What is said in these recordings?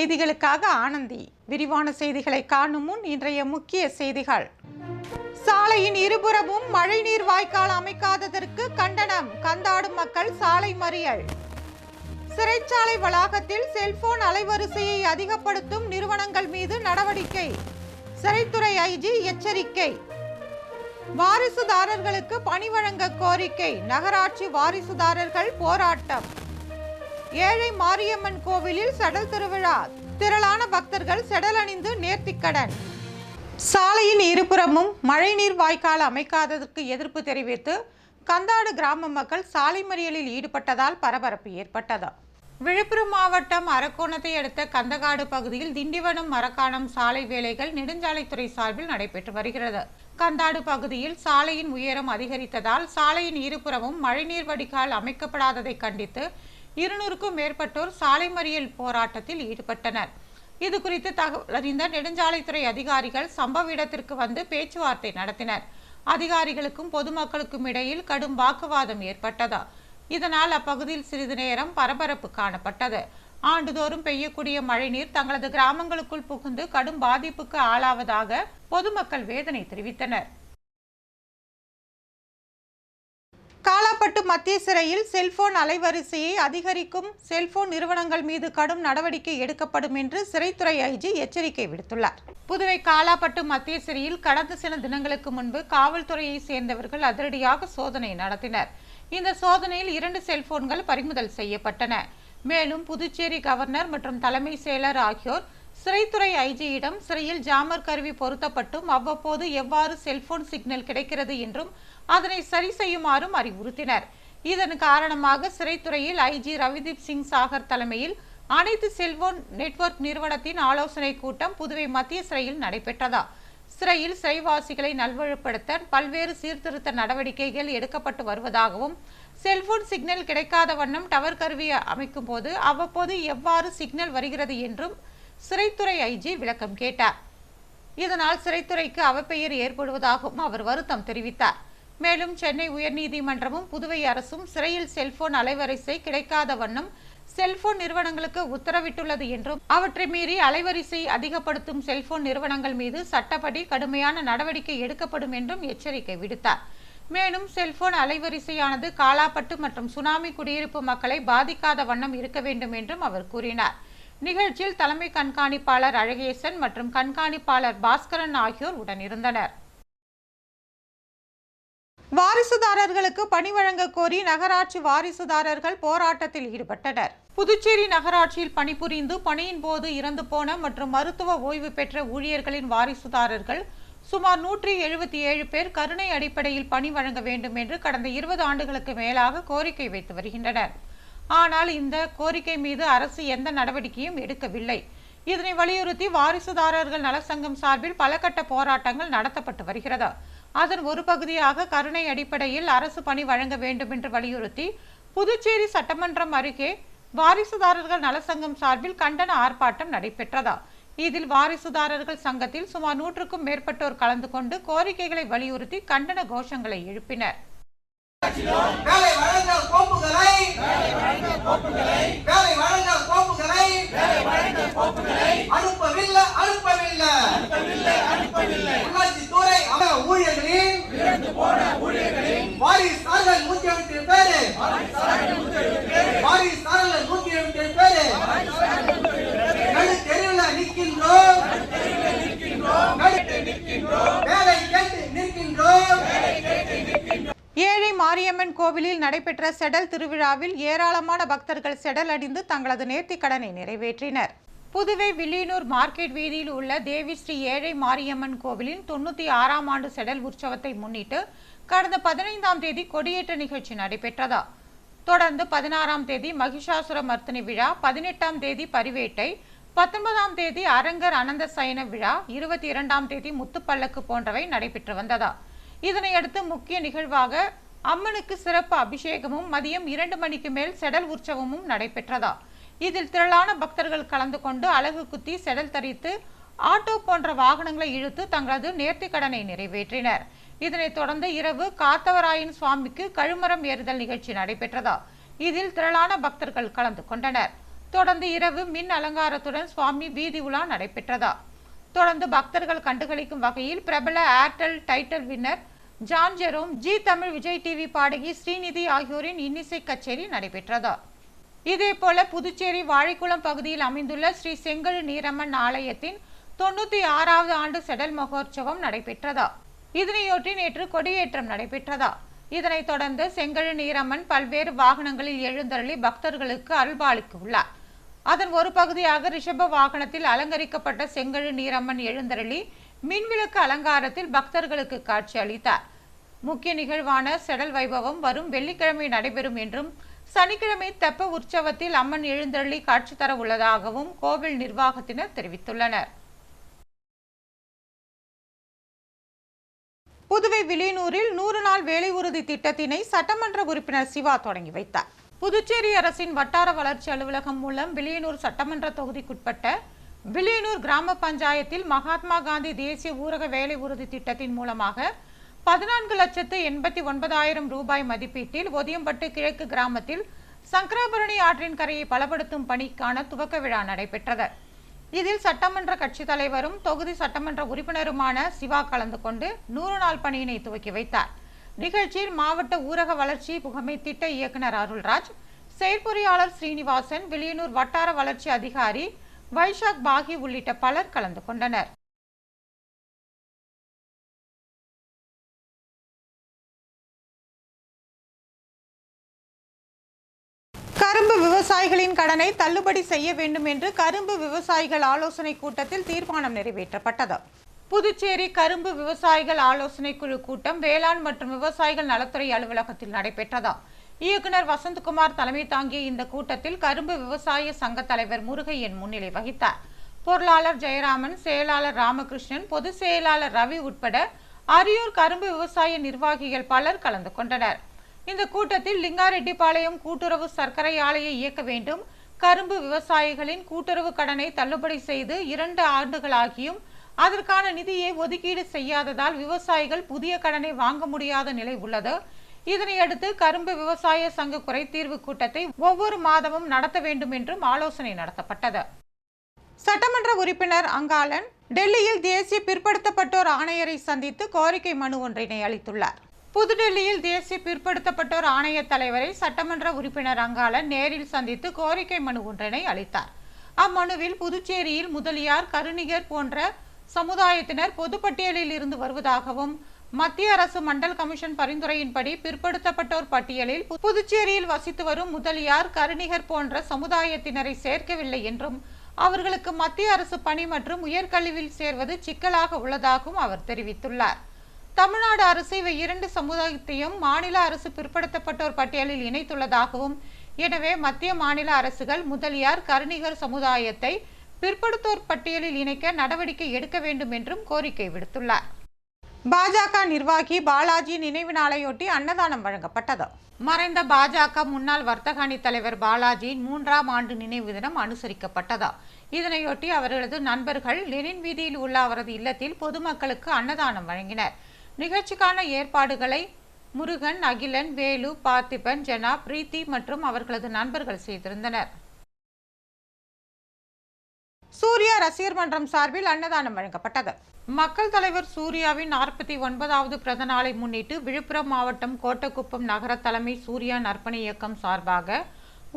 செய்திகளுக்காக ஆனந்தி. விரிவான செய்திகளை காணும் முன் இன்றைய முக்கிய செய்திகள். சாலையின் இருபுறமும் மழைநீர் வாய்க்கால் அமைக்காததற்கு கண்டனம். கந்தாடும் மக்கள் சாலை மறியல். சிறைச்சாலை வளாகத்தில் செல்போன் அலைவரிசையை அதிகப்படுத்தும் நிறுவனங்கள் மீது நடவடிக்கை. சிறைத்துறை ஐஜி எச்சரிக்கை. வாரிசுதாரர்களுக்கு பணி வழங்க கோரிக்கை. நகராட்சி வாரிசுதாரர்கள் போராட்டம். ஏழை மாரியம்மன் கோவிலில் செடல் திருவிழா. திரளான பக்தர்கள் செடல் அணிந்து நேர்த்திக்கடன் சாலையின் இருபுறமும் மழைநீர் வாய்க்கால் அமைக்காததற்கு எதிர்ப்பு தெரிவித்து கந்தாடு கிராம மக்கள் சாலை மறியலில் ஈடுபட்டதால் பரபரப்பு ஏற்பட்டது. விழுப்புரம் மாவட்டம் அரக்கோணத்தை அடுத்த கந்தகாடு பகுதியில் திண்டிவனம் மரக்காணம் சாலை வேலைகள் நெடுஞ்சாலைத்துறை சார்பில் நடைபெற்று வருகிறது. கந்தாடு பகுதியில் சாலையின் உயரம் அதிகரித்ததால் சாலையின் இருபுறமும் மழைநீர் வடிகால் அமைக்கப்படாததை கண்டித்து இருநூறுக்கும் மேற்பட்டோர் சாலை மறியல் போராட்டத்தில் ஈடுபட்டனர். இது குறித்து தகவல் அறிந்த நெடுஞ்சாலைத்துறை அதிகாரிகள் சம்பவ இடத்திற்கு வந்து பேச்சுவார்த்தை நடத்தினர். அதிகாரிகளுக்கும் பொதுமக்களுக்கும் இடையில் கடும் வாக்குவாதம் ஏற்பட்டது. இதனால் அப்பகுதியில் சிறிது நேரம் பரபரப்பு காணப்பட்டது. ஆண்டுதோறும் பெய்யக்கூடிய மழைநீர் தங்களது கிராமங்களுக்குள் புகுந்து கடும் பாதிப்புக்கு ஆளாவதாக பொதுமக்கள் வேதனை தெரிவித்தனர். காலாப்பட்டு மத்திய சிறையில் செல்போன் அலைவரிசையை அதிகரிக்கும் செல்போன் நிறுவனங்கள் மீது கடும் நடவடிக்கை எடுக்கப்படும் என்று சிறைத்துறை ஐஜி எச்சரிக்கை விடுத்துள்ளார். புதுவை காலாப்பட்டு மத்திய சிறையில் கடந்த சில தினங்களுக்கு முன்பு காவல்துறையை சேர்ந்தவர்கள் அதிரடியாக சோதனை நடத்தினர். இந்த சோதனையில் இரண்டு செல்போன்கள் பறிமுதல் செய்யப்பட்டன. மேலும் புதுச்சேரி கவர்னர் மற்றும் தலைமை செயலர் ஆகியோர் சிறைத்துறை ஐஜியிடம் சிறையில் ஜாமர் கருவி பொருத்தப்பட்டும் அவ்வப்போது எவ்வாறு செல்போன் சிக்னல் கிடைக்கிறது என்றும் அதனை சரி செய்யுமாறும் அறிவுறுத்தினர். இதன் காரணமாக சிறைத்துறையில் ஐஜி ரவிதீப் சிங் சாகர் தலைமையில் அனைத்து செல்போன் நெட்வொர்க் நிறுவனத்தின் ஆலோசனை கூட்டம் புதுவை மத்திய சிறையில் நடைபெற்றதா. சிறையில் சிறைவாசிகளை நல்வழிப்படுத்த பல்வேறு சீர்திருத்த நடவடிக்கைகள் எடுக்கப்பட்டு வருவதாகவும் செல்போன் சிக்னல் கிடைக்காத வண்ணம் டவர் கருவி அமைக்கும் போது அவ்வப்போது எவ்வாறு சிக்னல் வருகிறது என்றும் சிறைத்துறை ஐஜி விளக்கம் கேட்டார். இதனால் சிறைத்துறைக்கு அவப்பெயர் ஏற்படுவதாகவும் அவர் வருத்தம் தெரிவித்தார். மேலும் சென்னை உயர்நீதிமன்றமும் புதுவை அரசும் சிறையில் செல்போன் அலைவரிசை கிடைக்காத வண்ணம் செல்போன் நிறுவனங்களுக்கு உத்தரவிட்டுள்ளது என்றும் அவற்றை மீறி அலைவரிசை அதிகப்படுத்தும் செல்போன் நிறுவனங்கள் மீது சட்டப்படி கடுமையான நடவடிக்கை எடுக்கப்படும் என்றும் எச்சரிக்கை விடுத்தார். மேலும் செல்போன் அலைவரிசையானது காலாப்பட்டு மற்றும் சுனாமி குடியிருப்பு மக்களை பாதிக்காத வண்ணம் இருக்க வேண்டும் என்றும் அவர் கூறினார். நிகழ்ச்சியில் தலைமை கண்காணிப்பாளர் அழகேசன் மற்றும் கண்காணிப்பாளர் பாஸ்கரன் ஆகியோர் உடனிருந்தனர். வாரிசுதாரர்களுக்கு பணி வழங்க கோரி நகராட்சி வாரிசுதாரர்கள் போராட்டத்தில் ஈடுபட்டனர். புதுச்சேரி நகராட்சியில் பணிபுரிந்து பணியின் போது இறந்து போன மற்றும் மருத்துவ ஓய்வு பெற்ற ஊழியர்களின் வாரிசுதாரர்கள் சுமார் நூற்றி எழுபத்தி ஏழு பேர் கருணை அடிப்படையில் பணி வழங்க வேண்டும் என்று கடந்த இருபது ஆண்டுகளுக்கு மேலாக கோரிக்கை வைத்து வருகின்றனர். ஆனால் இந்த கோரிக்கை மீது அரசு எந்த நடவடிக்கையும் எடுக்கவில்லை. இதனை வலியுறுத்தி வாரிசுதாரர்கள் நலச்சங்கம் சார்பில் பல கட்ட போராட்டங்கள் நடத்தப்பட்டு வருகிறது. அதன் ஒரு பகுதியாக கருணை அடிப்படையில் அரசு பணி வழங்க வேண்டும் என்று வலியுறுத்தி புதுச்சேரி சட்டமன்றம் அருகே வாரிசுதாரர்கள் நலசங்கம் சார்பில் கண்டன ஆர்ப்பாட்டம் நடைபெற்றதா? இதில் வாரிசுதாரர்கள் சங்கத்தில் சுமார் நூற்றுக்கும் மேற்பட்டோர் கலந்து கொண்டு கோரிக்கைகளை வலியுறுத்தி கண்டன கோஷங்களை எழுப்பினர் வேலை வழங்க கோப்புகளை வேலை வழங்க கோப்புகளை அனுப்பவில்லை அனுப்பவில்லை உள்ளாட்சி துறை அம- ஊழியர்களின் வாரிசார்கள் நூத்தி எழுபத்தி ஏழு பேரு. வாரிசார்கள் நூத்தி எழுபத்தி ஏழு பேரு. நடு தெருவில் நிற்கின்றோம். நடு- வேலை கேட்டு நிற்கின்றோம். ஏழை மாரியம்மன் கோவிலில் நடைபெற்ற செடல் திருவிழாவில் ஏராளமான பக்தர்கள் செடல் அடிந்து தங்களது நேர்த்திக் கடனை நிறைவேற்றினர். புதுவை வில்லியனூர் மார்க்கெட் வீதியில் உள்ள தேவி ஸ்ரீ ஏழை மாரியம்மன் கோவிலின் தொண்ணூற்றி ஆறாம் ஆண்டு செடல் உற்சவத்தை முன்னிட்டு கடந்த பதினைந்தாம் தேதி கொடியேற்ற நிகழ்ச்சி நடைபெற்றதா. தொடர்ந்து பதினாறாம் தேதி மகிஷாசுர மர்த்தினி விழா பதினெட்டாம் தேதி பரிவேட்டை பத்தொன்பதாம் தேதி அரங்கர் அனந்த சயன விழா இருபத்தி இரண்டாம் தேதி முத்துப்பல்லக்கு போன்றவை நடைபெற்று வந்ததா. இதனையடுத்து முக்கிய நிகழ்வாக அம்மனுக்கு சிறப்பு அபிஷேகமும் மதியம் இரண்டு மணிக்கு மேல் செடல் உற்சவமும் நடைபெற்றதா. இதில் திரளான பக்தர்கள் கலந்து கொண்டு அழகு குத்தி செடல் தரித்து ஆட்டோ போன்ற வாகனங்களை இழுத்து தங்களது நேர்த்தி கடனை நிறைவேற்றினர். இதனைத் தொடர்ந்து இரவு காத்தவராயன் சுவாமிக்கு கழுமரம் ஏறுதல் நிகழ்ச்சி நடைபெற்றதா. இதில் திரளான பக்தர்கள் கலந்து கொண்டனர். தொடர்ந்து இரவு மின் அலங்காரத்துடன் சுவாமி வீதி உலா நடைபெற்றதா. தொடர்ந்து பக்தர்கள் கண்டுகளிக்கும் வகையில் பிரபல Airtel title winner John Jerome Zee Tamil Vijay TV பாடகி ஸ்ரீநிதி ஆகியோரின் இன்னிசை கச்சேரி நடைபெற்றதா. இதேபோல புதுச்சேரி வாழைக்குளம் பகுதியில் அமைந்துள்ள ஸ்ரீ செங்கழு நீரம்மன் ஆலயத்தின் தொண்ணூத்தி ஆறாவது ஆண்டு செடல் மகோற்சவம் நடைபெற்றதா. இதனையொட்டி நேற்று கொடியேற்றம் நடைபெற்றதா. இதனைத் தொடர்ந்து செங்கழு நீரம்மன் பல்வேறு வாகனங்களில் எழுந்தருளி பக்தர்களுக்கு அருள்பாலிக்குள்ளார் அதன் ஒரு பகுதியாக ரிஷப வாகனத்தில் அலங்கரிக்கப்பட்ட செங்கழு நீரம்மன் எழுந்தருளி மின்விளக்கு அலங்காரத்தில் பக்தர்களுக்கு காட்சி அளித்தார். முக்கிய நிகழ்வான செடல் வைபவம் வரும் வெள்ளிக்கிழமை நடைபெறும் என்றும் சனிக்கிழமை தெப்ப உற்சவத்தில் அம்மன் எழுந்தள்ளி காட்சி தர உள்ளதாகவும் கோவில் நிர்வாகத்தினர் தெரிவித்துள்ளனர். புதுவை வில்லியனூரில் நூறு நாள் வேலை உறுதி திட்டத்தினை சட்டமன்ற உறுப்பினர் சிவா தொடங்கி வைத்தார். புதுச்சேரி அரசின் வட்டார வளர்ச்சி அலுவலகம் மூலம் வில்லியனூர் சட்டமன்ற தொகுதிக்குட்பட்ட விலியனூர் கிராம பஞ்சாயத்தில் மகாத்மா காந்தி தேசிய ஊரக வேலை உறுதி திட்டத்தின் மூலமாக பதினான்கு லட்சத்து எண்பத்தி ஒன்பதாயிரம் ரூபாய் மதிப்பீட்டில் ஒதியம்பட்டு கிழக்கு கிராமத்தில் சங்கராபரணி ஆற்றின் கரையை பலப்படுத்தும் பணிக்கான துவக்க விழா நடைபெற்றது. இதில் சட்டமன்ற கட்சித் தலைவரும் தொகுதி சட்டமன்ற உறுப்பினருமான சிவா கலந்து கொண்டு நூறு நாள் பணியினை துவக்கி வைத்தார். நிகழ்ச்சியில் மாவட்ட ஊரக வளர்ச்சி புகமை திட்ட இயக்குனர் அருள்ராஜ் செயற்பொறியாளர் ஸ்ரீனிவாசன் வில்லியனூர் வட்டார வளர்ச்சி அதிகாரி வைஷாக் பாகி உள்ளிட்ட பலர் கலந்து கொண்டனர். விவசாயிகளின் கடனை தள்ளுபடி செய்ய வேண்டும் என்று கரும்பு விவசாயிகள் ஆலோசனை கூட்டத்தில் தீர்மானம் நிறைவேற்றப்பட்டது. புதுச்சேரி கரும்பு விவசாயிகள் ஆலோசனை குழு கூட்டம் வேளாண் மற்றும் விவசாயிகள் நலத்துறை அலுவலகத்தில் நடைபெற்றதா. இயக்குனர் வசந்தகுமார் தலைமை தாங்கிய இந்த கூட்டத்தில் கரும்பு விவசாய சங்க தலைவர் முருகையன் முன்னிலை வகித்தார். பொருளாளர் ஜெயராமன் செயலாளர் ராமகிருஷ்ணன் பொதுச் செயலாளர் ரவி உட்பட அரியூர் கரும்பு விவசாய நிர்வாகிகள் பலர் கலந்து கொண்டனர். இந்த கூட்டத்தில் லிங்காரெட்டிப்பாளையம் கூட்டுறவு சர்க்கரை ஆலையை இயக்க வேண்டும். கரும்பு விவசாயிகளின் கூட்டுறவு கடனை தள்ளுபடி செய்து இரண்டு ஆண்டுகளாகியும் அதற்கான நிதியை ஒதுக்கீடு செய்யாததால் விவசாயிகள் புதிய கடனை வாங்க முடியாத நிலை உள்ளது. இதனையடுத்து கரும்பு விவசாய சங்க குறைதீர்வு கூட்டத்தை ஒவ்வொரு மாதமும் நடத்த வேண்டும் என்றும் ஆலோசனை நடத்தப்பட்டது. சட்டமன்ற உறுப்பினர் அங்காளன் டெல்லியில் தேசிய பிற்படுத்தப்பட்டோர் ஆணையரை சந்தித்து கோரிக்கை மனு ஒன்றினை அளித்துள்ளார். புதுடெல்லியில் தேசிய பிற்படுத்தப்பட்டோர் ஆணைய தலைவரை சட்டமன்ற உறுப்பினர் அங்காளன் நேரில் சந்தித்து கோரிக்கை மனு ஒன்றினை அளித்தார். அம்மனுவில் புதுச்சேரியில் முதலியார் கருணிகர் போன்ற சமுதாயத்தினர் பொதுப்பட்டியலில் இருந்து வருவதாகவும் மத்திய அரசு மண்டல் கமிஷன் பரிந்துரையின்படி பிற்படுத்தப்பட்டோர் பட்டியலில் புதுச்சேரியில் வசித்து வரும் முதலியார் கருணிகர் போன்ற சமுதாயத்தினரை சேர்க்கவில்லை என்றும் அவர்களுக்கு மத்திய அரசு பணி மற்றும் உயர்கல்வியில் சேர்வது சிக்கலாக உள்ளதாகவும் அவர் தெரிவித்துள்ளார். தமிழ்நாடு அரசு இவை இரண்டு சமுதாயத்தையும் மாநில அரசு பிற்படுத்தப்பட்டோர் பட்டியலில் இணைத்துள்ளதாகவும் எனவே மத்திய மாநில அரசுகள் முதலியார் கருணிகர் சமுதாயத்தை பிற்படுத்தோர் பட்டியலில் இணைக்க நடவடிக்கை எடுக்க வேண்டும் என்றும் கோரிக்கை விடுத்துள்ளார். பாஜக நிர்வாகி பாலாஜி நினைவு நாளையொட்டி அன்னதானம் வழங்கப்பட்டது. மறைந்த பாஜக முன்னாள் வர்த்தக அணி தலைவர் பாலாஜியின் மூன்றாம் ஆண்டு நினைவு தினம் அனுசரிக்கப்பட்டது. இதனையொட்டி அவர்களது நண்பர்கள் லெனின் வீதியில் உள்ள அவரது இல்லத்தில் பொதுமக்களுக்கு அன்னதானம் வழங்கினர். நிகழ்ச்சிக்கான ஏற்பாடுகளை முருகன் அகிலன் வேலு பார்த்திபன் ஜனா பிரீத்தி மற்றும் அவர்களது நண்பர்கள் செய்திருந்தனர். சூர்யா ரசிகர் மன்றம் சார்பில் அன்னதானம் வழங்கப்பட்டது. மக்கள் தலைவர் சூர்யாவின் நாற்பத்தி ஒன்பதாவது பிறந்த நாளை முன்னிட்டு விழுப்புரம் மாவட்டம் கோட்டக்குப்பம் நகர தலைமை சூர்யா நற்பணி இயக்கம் சார்பாக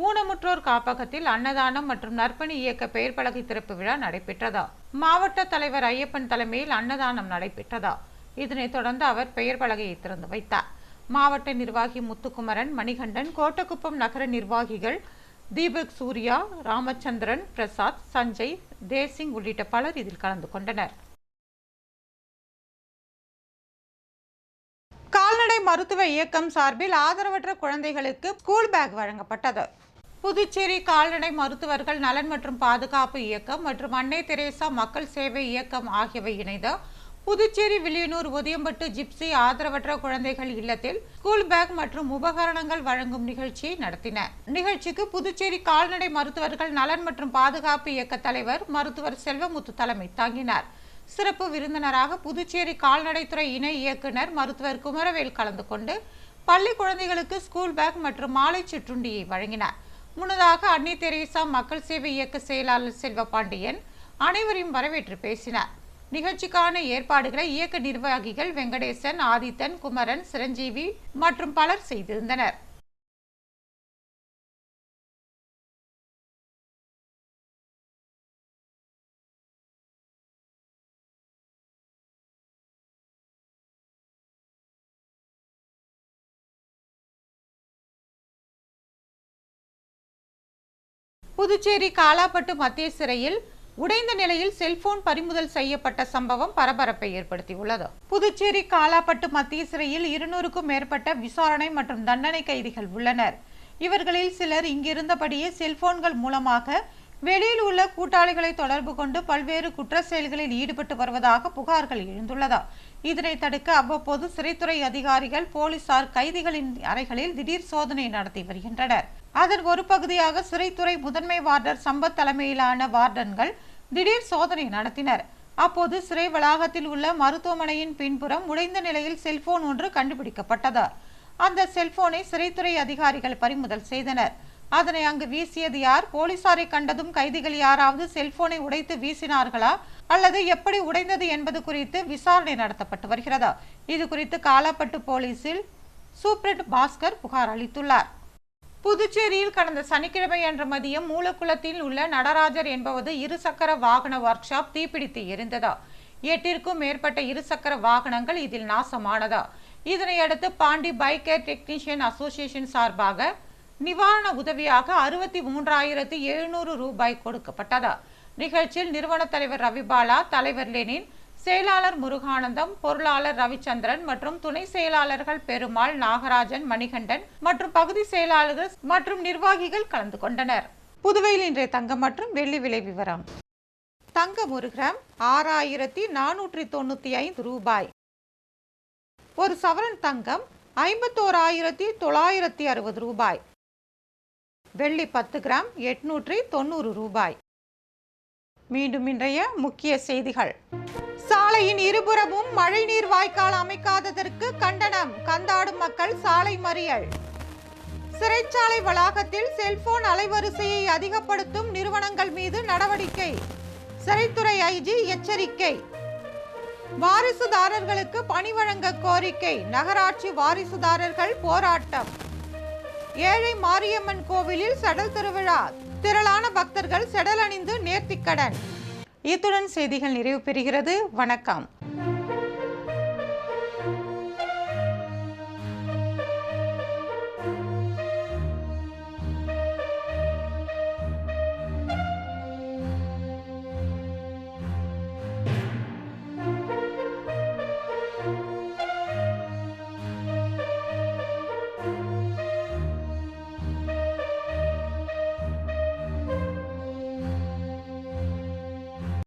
ஊனமுற்றோர் காப்பகத்தில் அன்னதானம் மற்றும் நற்பணி இயக்க பெயர் பலகை திறப்பு விழா நடைபெற்றதா. மாவட்ட தலைவர் ஐயப்பன் தலைமையில் அன்னதானம் நடைபெற்றதா. இதனைத் தொடர்ந்து அவர் பெயர் பலகையை திறந்து வைத்தார். மாவட்ட நிர்வாகி முத்துக்குமரன் மணிகண்டன் கோட்டக்குப்பம் நகர நிர்வாகிகள் தீபக் சூர்யா ராமச்சந்திரன் பிரசாத் சஞ்சய் தேசிங் உள்ளிட்ட பலர் இதில் கலந்து கொண்டனர். கால்நடை மருத்துவ இயக்கம் சார்பில் ஆதரவற்ற குழந்தைகளுக்கு ஸ்கூல் பேக் வழங்கப்பட்டது. புதுச்சேரி கால்நடை மருத்துவர்கள் நலன் மற்றும் பாதுகாப்பு இயக்கம் மற்றும் அன்னை தெரேசா மக்கள் சேவை இயக்கம் ஆகியவை இணைந்த புதுச்சேரி வில்லியனூர் உதயம்பட்டு ஜிப்சி ஆதரவற்ற குழந்தைகள் இல்லத்தில் ஸ்கூல் பேக் மற்றும் உபகரணங்கள் வழங்கும் நிகழ்ச்சியை நடத்தின. நிகழ்ச்சிக்கு புதுச்சேரி கால்நடை மருத்துவர்கள் நலன் மற்றும் பாதுகாப்பு இயக்க தலைவர் மருத்துவர் செல்வமுத்து தலைமை தாங்கினார். சிறப்பு விருந்தினராக புதுச்சேரி கால்நடைத்துறை இணை இயக்குனர் மருத்துவர் குமரவேல் கலந்து கொண்டு பள்ளி குழந்தைகளுக்கு ஸ்கூல் பேக் மற்றும் மாலை சிற்றுண்டியை வழங்கினார். முன்னதாக அன்னை தெரேசா மக்கள் சேவை இயக்க செயலாளர் செல்வ பாண்டியன் அனைவரையும் வரவேற்று பேசினார். நிகழ்ச்சிக்கான ஏற்பாடுகளை இயக்க நிர்வாகிகள் வெங்கடேசன் ஆதித்தன் குமரன் சிரஞ்சீவி மற்றும் பலர் செய்திருந்தனர். புதுச்சேரி காலாப்பட்டு மத்திய சிறையில் உடைந்த நிலையில் செல்போன் பறிமுதல் செய்யப்பட்ட சம்பவம் பரபரப்பை ஏற்படுத்தியுள்ளது. புதுச்சேரி காலாப்பட்டு மத்திய சிறையில் இருநூறுக்கும் மேற்பட்ட விசாரணை மற்றும் தண்டனை கைதிகள் உள்ளனர். இவர்களில் சிலர் இங்கிருந்தபடியே செல்போன்கள் மூலமாக வெளியில் உள்ள கூட்டாளிகளை தொடர்பு கொண்டு பல்வேறு குற்ற செயல்களில் ஈடுபட்டு வருவதாக புகார்கள் எழுந்துள்ளதா. இதனை தடுக்க அவ்வப்போது சிறைத்துறை அதிகாரிகள் போலீசார் கைதிகளின் அறைகளில் திடீர் சோதனை நடத்தி வருகின்றனர். அதன் ஒரு பகுதியாக சிறைத்துறை முதன்மை வார்டர் சம்பத் தலைமையிலான வார்டன்கள் திடீர் சோதனை நடத்தினர். அப்போது சிறை வளாகத்தில் உள்ள மருத்துவமனையின் பின்புறம் உடைந்த நிலையில் செல்போன் ஒன்று கண்டுபிடிக்கப்பட்டது. அந்த செல்போனை சிறைத்துறை அதிகாரிகள் பறிமுதல் செய்தனர். அதனை அங்கு வீசியது யார்? போலீசாரை கண்டதும் கைதிகள் யாராவது செல்போனை உடைத்து வீசினார்களா? அல்லது எப்படி உடைந்தது என்பது குறித்து விசாரணை நடத்தப்பட்டு வருகிறது. இது குறித்து காலாப்பட்டு போலீசில் சூப்ரண்ட் பாஸ்கர் புகார் அளித்துள்ளார். புதுச்சேரியில் கடந்த சனிக்கிழமை அன்று மதியம் மூலக்குளத்தில் உள்ள நடராஜர் என்பவது இருசக்கர வாகன ஒர்க் ஷாப் தீப்பிடித்து எரிந்ததா? எட்டிற்கும் மேற்பட்ட இருசக்கர வாகனங்கள் இதில் நாசமானதா? இதனையடுத்து Pondy bike care technician association சார்பாக நிவாரண உதவியாக அறுபத்தி மூன்றாயிரத்தி எழுநூறு ரூபாய் கொடுக்கப்பட்டதா? நிகழ்ச்சியில் நிறுவன தலைவர் ரவிபாலா தலைவர் லெனின் செயலாளர் முருகானந்தம் பொருளாளர் ரவிச்சந்திரன் மற்றும் துணை செயலாளர்கள் பெருமாள் நாகராஜன் மணிகண்டன் மற்றும் பகுதி செயலாளர்கள் மற்றும் நிர்வாகிகள் கலந்து கொண்டனர். புதுவையில் இன்றைய தங்கம் மற்றும் வெள்ளி விலை விவரம். தங்கம் ஒரு கிராம் ஆறாயிரத்தி நானூற்றி தொண்ணூற்றி ஐந்து ரூபாய். ஒரு சவரன் தங்கம் ஐம்பத்தோராயிரத்தி தொள்ளாயிரத்தி அறுபது ரூபாய். வெள்ளி பத்து கிராம் எட்நூற்றி தொண்ணூறு ரூபாய். மீண்டும் இன்றைய முக்கிய செய்திகள். சாலையின் இருபுறமும் மழைநீர் வாய்க்கால் அமைக்காததற்கு கண்டனம். கந்தாடும் மக்கள் சாலை மறியல். சிறைச்சாலை வளாகத்தில் செல்போன் அலைவரிசையை அதிகப்படுத்தும் நிறுவனங்கள் மீது நடவடிக்கை. சிறைத்துறை ஐஜி எச்சரிக்கை. வாரிசுதாரர்களுக்கு பணி வழங்க கோரிக்கை. நகராட்சி வாரிசுதாரர்கள் போராட்டம். ஏழை மாரியம்மன் கோவிலில் சடல் திருவிழா. திரளான பக்தர்கள் செடலணிந்து நேர்த்திக்கடன். இத்துடன் செய்திகள் நிறைவு பெறுகிறது. வணக்கம்.